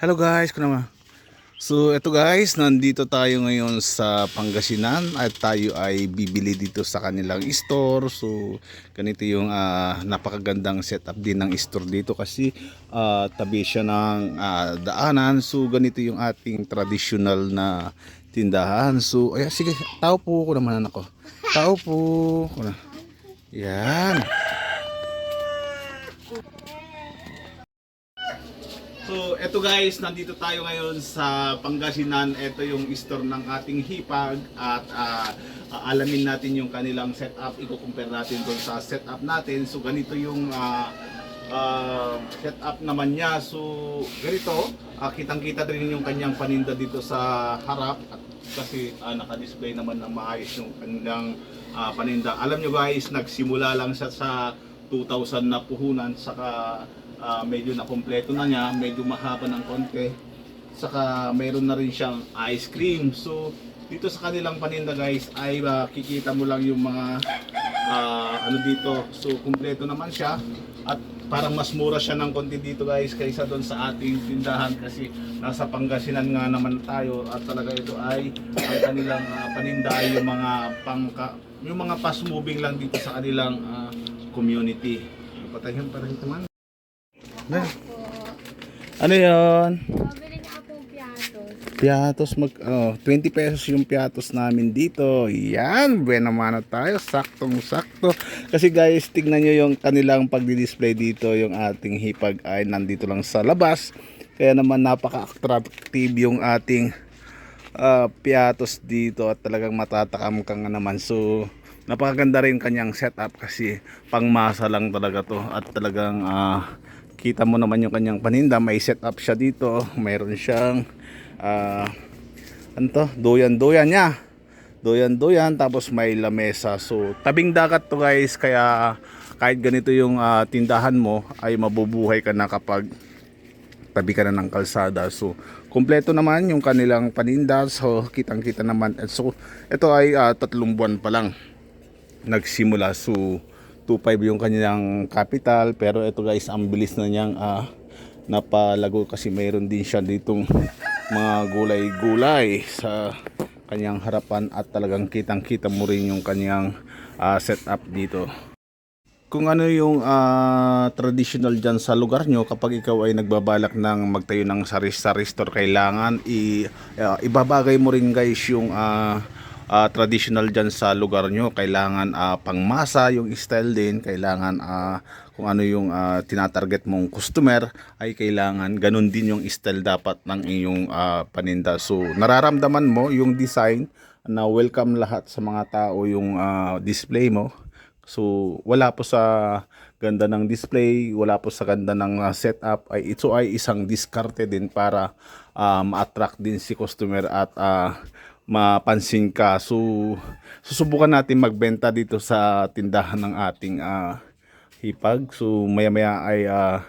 Hello guys, naman. So eto guys, nandito tayo ngayon sa Pangasinan at tayo ay bibili dito sa kanilang store. So ganito yung ah, napakagandang setup din ng store dito kasi ah, tabi siya ng ah, daanan. So ganito yung ating traditional na tindahan. So ay sige, tao po ko naman ako. Tao po. Yan. So, eto guys, nandito tayo ngayon sa Pangasinan. Ito yung store ng ating hipag at ah, alamin natin yung kanilang setup. Iko-compare natin doon sa setup natin. So, ganito yung ah, ah, setup naman niya. So, ganito, ah, kitang-kita rin yung kanyang paninda dito sa harap at kasi ah, naka-display naman ng maayos yung kanilang ah, paninda. Alam nyo guys, nagsimula lang siya sa 2,000 na puhunan saka ah, medyo na kompleto na niya, medyo mahaba ng konti. Saka mayroon na rin siyang ice cream. So dito sa kanilang paninda guys ay ah, kikita mo lang yung mga ah, ano dito. So kumpleto naman siya at parang mas mura siya ng konti dito guys kaysa doon sa ating tindahan kasi nasa Pangasinan nga naman tayo at talaga ito ay ang kanilang ah, paninda ay yung mga pangka yung mga fast moving lang dito sa kanilang ah, community. Patayin pa rin naman. Na. Ano yon? Pabili na akong piatos. Piatos mag oh, 20 pesos yung piatos namin dito. Yan, buena mano tayo, saktong sakto. Kasi guys, tignan nyo yung kanilang pagdi-display dito, yung ating hipag ay nandito lang sa labas. Kaya naman napaka-attractive yung ating ah, piatos dito at talagang matatakam ka nga naman. So, napakaganda rin kanyang setup kasi pangmasa lang talaga to at talagang ah, kita mo naman yung kanyang paninda may setup siya dito mayroon siyang ah ano to doyan doyan niya doyan doyan tapos may lamesa so tabing dagat to guys kaya kahit ganito yung ah, tindahan mo ay mabubuhay ka na kapag tabi ka na ng kalsada. So, kumpleto naman yung kanilang paninda. So, kitang-kita naman. At So, ito ay ah, tatlong buwan pa lang nagsimula. So, 2.5 yung kanilang capital. Pero ito guys, ang bilis na niyang ah, napalago kasi mayroon din siya ditong mga gulay-gulay sa kanyang harapan at talagang kitang-kita mo rin yung kanyang ah, setup dito kung ano yung ah, traditional dyan sa lugar nyo kapag ikaw ay nagbabalak ng magtayo ng sari-sari store kailangan i, ah, ibabagay mo rin guys yung ah, ah, traditional dyan sa lugar nyo. Kailangan ah, pangmasa yung style din. Kailangan ah, kung ano yung ah, tinatarget mong customer ay kailangan ganun din yung style dapat ng iyong ah, paninda. So nararamdaman mo yung design na welcome lahat sa mga tao yung ah, display mo. So, wala po sa ganda ng display, wala po sa ganda ng uh, setup, ay ito ay isang diskarte din para uh, ma-attract din si customer at uh, mapansin ka. So, susubukan natin magbenta dito sa tindahan ng ating uh, hipag. So, maya-maya ay uh,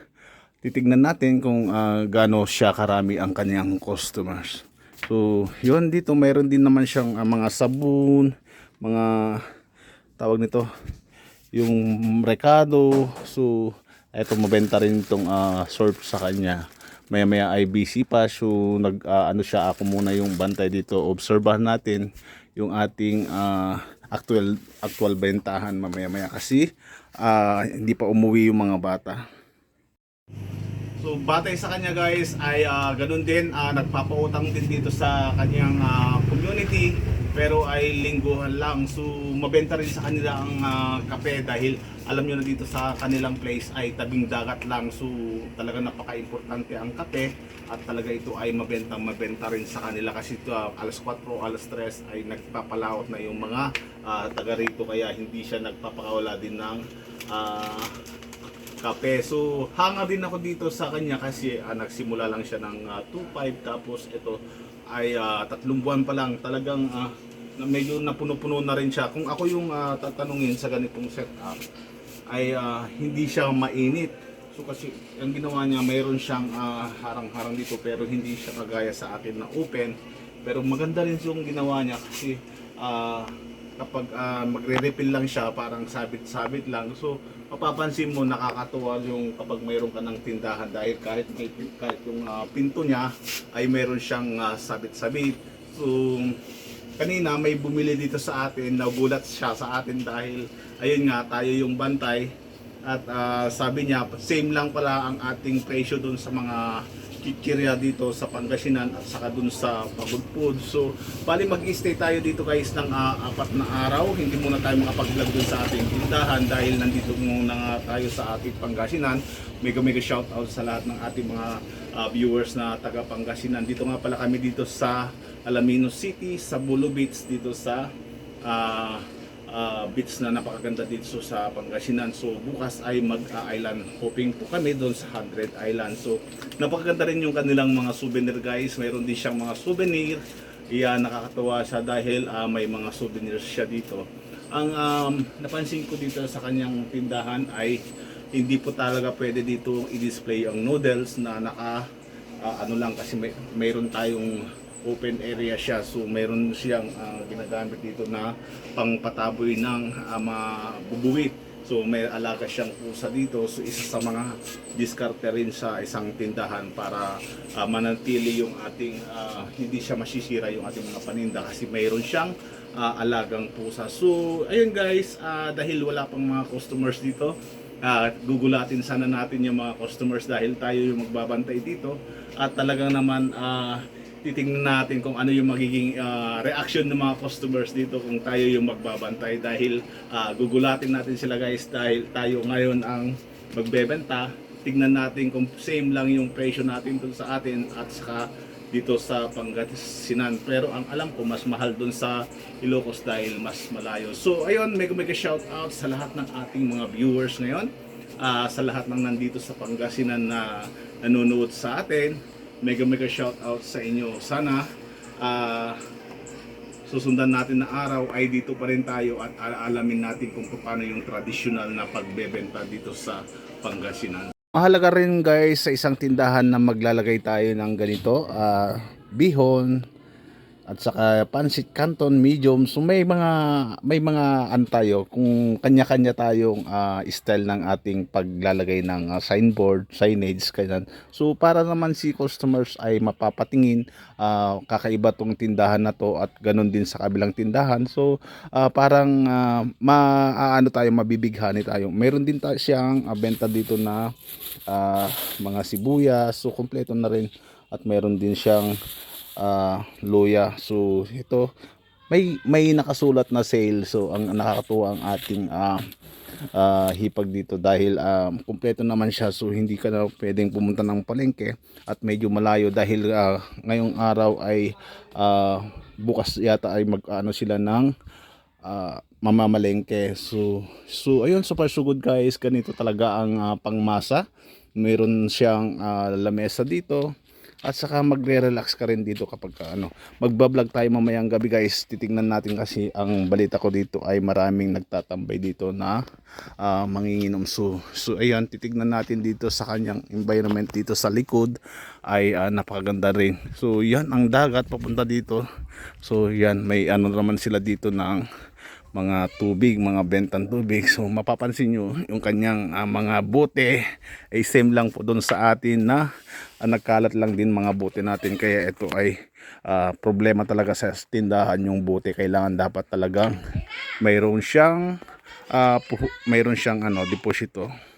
titignan natin kung uh, gaano siya karami ang kanyang customers. So, yun dito mayroon din naman siyang uh, mga sabon, mga tawag nito, yung rekado. So, eto mabenta rin itong uh, surf sa kanya. Maya maya ay busy pa. So, nag, ah, ano siya, ako muna yung bantay dito. Obserbahan natin yung ating ah, actual, actual bentahan mamaya maya. Kasi, ah, hindi pa umuwi yung mga bata. So batay sa kanya guys ay ah, ganun din ah, nagpapautang din dito sa kanyang ah, community pero ay lingguhan lang. So mabenta rin sa kanila ang ah, kape dahil alam nyo na dito sa kanilang place ay tabing dagat lang. So talaga napaka-importante ang kape at talaga ito ay mabentang mabenta rin sa kanila kasi ito, ah, alas 4 alas 3 ay nagpapalawat na yung mga ah, taga rito kaya hindi siya nagpapakawala din ng ah, kape. So, hanga din ako dito sa kanya kasi ah, nagsimula lang siya ng ah, 2.5 tapos ito ay ah, tatlong buwan pa lang. Talagang na medyo napuno-puno na rin siya. Kung ako yung ah, tatanungin sa ganitong setup ay ah, hindi siya mainit. So kasi ang ginawa niya mayroon siyang ah, harang-harang dito pero hindi siya kagaya sa akin na open. Pero maganda rin yung ginawa niya kasi ah, kapag ah, magre-refill lang siya parang sabit-sabit lang. So mapapansin mo nakakatuwa yung kapag mayroon ka ng tindahan dahil kahit may kahit yung ah, pinto niya ay mayroon siyang ah, sabit-sabit. So kanina may bumili dito sa atin, nagulat siya sa atin dahil ayun nga tayo yung bantay at ah, sabi niya same lang pala ang ating presyo dun sa mga kikirya dito sa Pangasinan at saka dun sa Pagudpud. So, bali mag-stay tayo dito guys ng ah, apat na araw. Hindi muna tayo makapag-vlog dun sa ating tindahan dahil nandito muna nga tayo sa ating Pangasinan. Mega mega shout out sa lahat ng ating mga ah, viewers na taga Pangasinan. Dito nga pala kami dito sa Alaminos City, sa Bulo dito sa ah, ah, beach na napakaganda dito sa Pangasinan. So bukas ay mag-island hopping po kami doon sa 100 Island. So napakaganda rin yung kanilang mga souvenir guys. Mayroon din siyang mga souvenir. Iyan nakakatuwa siya dahil ah, may mga souvenirs siya dito. Ang um, napansin ko dito sa kanyang tindahan ay hindi po talaga pwede dito i-display ang noodles na naka ah, ano lang kasi may, mayroon tayong open area siya. So mayroon siyang ah, ginagamit dito na pangpataboy ng uh, mga bubuwit so may alaga siyang pusa dito. So isa sa mga diskarte rin sa isang tindahan para ah, manatili yung ating ah, hindi siya masisira yung ating mga paninda kasi mayroon siyang ah, alagang pusa. So ayun guys ah, dahil wala pang mga customers dito at gugulatin sana natin yung mga customers dahil tayo yung magbabantay dito. At talagang naman ah, titingnan natin kung ano yung magiging ah, reaction ng mga customers dito kung tayo yung magbabantay dahil ah, gugulatin natin sila guys dahil tayo ngayon ang magbebenta. Tignan natin kung same lang yung presyo natin dun sa atin at saka dito sa Pangasinan. Pero ang alam ko mas mahal dun sa Ilocos dahil mas malayo. So ayun mega mega shout out sa lahat ng ating mga viewers ngayon Ah, sa lahat ng nandito sa Pangasinan na nanonood sa atin mega mega shout out sa inyo. Sana ah, susundan natin na araw. Ay dito pa rin tayo at alamin natin kung paano yung traditional na pagbebenta dito sa Pangasinan. Mahalaga rin guys sa isang tindahan na maglalagay tayo ng ganito, ah, bihon at saka pansit canton medium. So may mga may mga ano tayo kung kanya-kanya tayong ah, style ng ating paglalagay ng ah, signboard, signage kanyan. So para naman si customers ay mapapatingin ah, kakaiba tong tindahan na to at ganun din sa kabilang tindahan. So ah, parang ah, maano tayo mabibighani tayo. Meron din tayo siyang ah, benta dito na ah, mga sibuyas. So kompleto na rin at meron din siyang ah, luya. So ito may may nakasulat na sale. So ang nakakatuwa ang ating ah, ah, hipag dito dahil ah, kumpleto naman siya. So hindi ka na pwedeng pumunta ng palengke at medyo malayo dahil ah, ngayong araw ay ah, bukas yata ay mag ano sila ng ah, mamamalengke. So, so ayun, super so good guys. Ganito talaga ang ah, pangmasa. Meron siyang ah, lamesa dito. At saka magre-relax ka rin dito kapag ka, ano, magbablog tayo mamayang gabi guys. Titingnan natin kasi ang balita ko dito ay maraming nagtatambay dito na ah, manginginom. So, so ayan, titignan natin dito sa kanyang environment dito sa likod ay ah, napakaganda rin. So, yan ang dagat papunta dito. So, yan, may ano naman sila dito ng mga tubig, mga bentang tubig. So mapapansin nyo yung kanyang ah, mga bote ay same lang po doon sa atin na ah, nagkalat lang din mga bote natin. Kaya ito ay ah, problema talaga sa tindahan yung bote. Kailangan dapat talagang mayroon siyang puhu- mayroon siyang ano, deposito